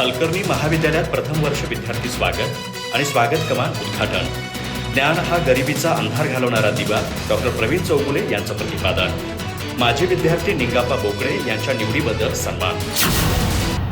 हलकर्णी महाविद्यालयात प्रथम वर्ष विद्यार्थी स्वागत आणि स्वागत कमान उद्घाटन. ज्ञान हा गरिबीचा अंधार घालवणारा दिवा डॉक्टर प्रवीण चौगुले यांचं प्रतिपादन. माजी विद्यार्थी निंगापा बोकडे यांच्या निवडीबद्दल सन्मान.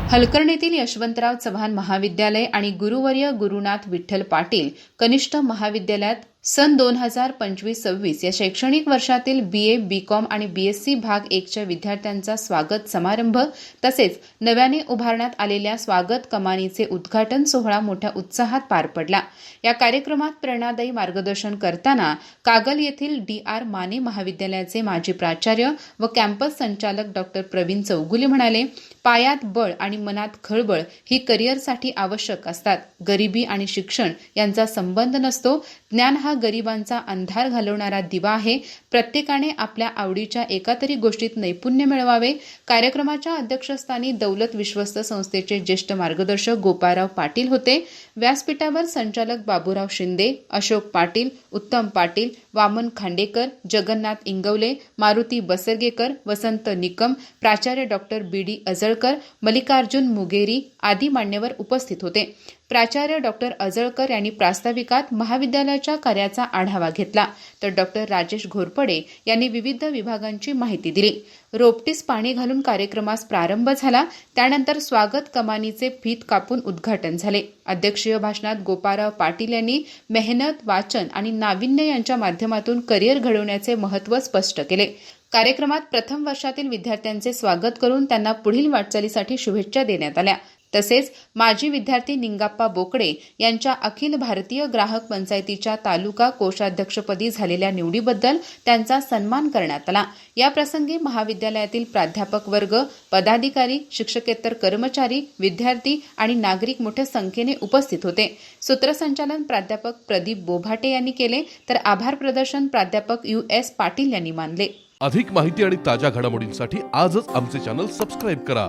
हलकर्णीतील यशवंतराव चव्हाण महाविद्यालय आणि गुरुवर्य गुरुनाथ विठ्ठल पाटील कनिष्ठ महाविद्यालयात सन दोन हजार पंचवीस सव्वीस या शैक्षणिक वर्षातील बी ए बी कॉम आणि बी एस सी भाग एकच्या विद्यार्थ्यांचा स्वागत समारंभ तसेच नव्याने उभारण्यात आलेल्या स्वागत कमानीचे उद्घाटन सोहळा मोठ्या उत्साहात पार पडला. या कार्यक्रमात प्रेरणादायी मार्गदर्शन करताना कागल येथील डी आर माने महाविद्यालयाचे माजी प्राचार्य व कॅम्पस संचालक डॉक्टर प्रवीण चौगुले म्हणाले पायात बळ आणि मनात खळबळ ही करिअरसाठी आवश्यक असतात. गरिबी आणि शिक्षण यांचा संबंध नसतो ज्ञान हा गरिबांचा अंधार घालवणारा दिवा आहे. प्रत्येकाने आपल्या आवडीच्या एका तरी गोष्टीत नैपुण्य मिळवावे. कार्यक्रमाच्या अध्यक्षस्थानी दौलत विश्वस्त संस्थेचे ज्येष्ठ मार्गदर्शक गोपाळराव पाटील होते. व्यासपीठावर संचालक बाबूराव शिंदे अशोक पाटील उत्तम पाटील वामन खांडेकर जगन्नाथ इंगवले मारुती बसरगेकर वसंत निकम प्राचार्य doctor B D Ajalkar Mallikarjun Mugeri आदी मान्यवर उपस्थित होते. प्राचार्य डॉक्टर अजळकर यांनी प्रास्ताविकात महाविद्यालयाच्या कार्याचा आढावा घेतला. तर डॉक्टर राजेश घोरपडे यांनी विविध विभागांची माहिती दिली. रोपटीस पाणी घालून कार्यक्रमास प्रारंभ झाला. त्यानंतर स्वागत कमानीचे फीत कापून उद्घाटन झाले. अध्यक्षीय भाषणात गोपाळराव पाटील यांनी मेहनत वाचन आणि नाविन्य यांच्या माध्यमातून करिअर घडवण्याचे महत्त्व स्पष्ट केले. कार्यक्रमात प्रथम वर्षातील विद्यार्थ्यांचे स्वागत करून त्यांना पुढील वाटचालीसाठी शुभेच्छा देण्यात आल्या. तसेच माजी विद्यार्थी निंगाप्पा बोकडे यांच्या अखिल भारतीय ग्राहक पंचायतीच्या तालुका कोषाध्यक्षपदी झालेल्या निवडीबद्दल त्यांचा सन्मान करण्यात आला. याप्रसंगी महाविद्यालयातील प्राध्यापक वर्ग पदाधिकारी शिक्षकेतर कर्मचारी विद्यार्थी आणि नागरिक मोठ्या संख्येने उपस्थित होते. सूत्रसंचालन प्राध्यापक प्रदीप बोभाटे यांनी केले तर आभार प्रदर्शन प्राध्यापक यू एस पाटील यांनी मानले. अधिक माहिती आणि ताज्या घडामोडींसाठी आजच आमचे चॅनल सबस्क्राईब करा.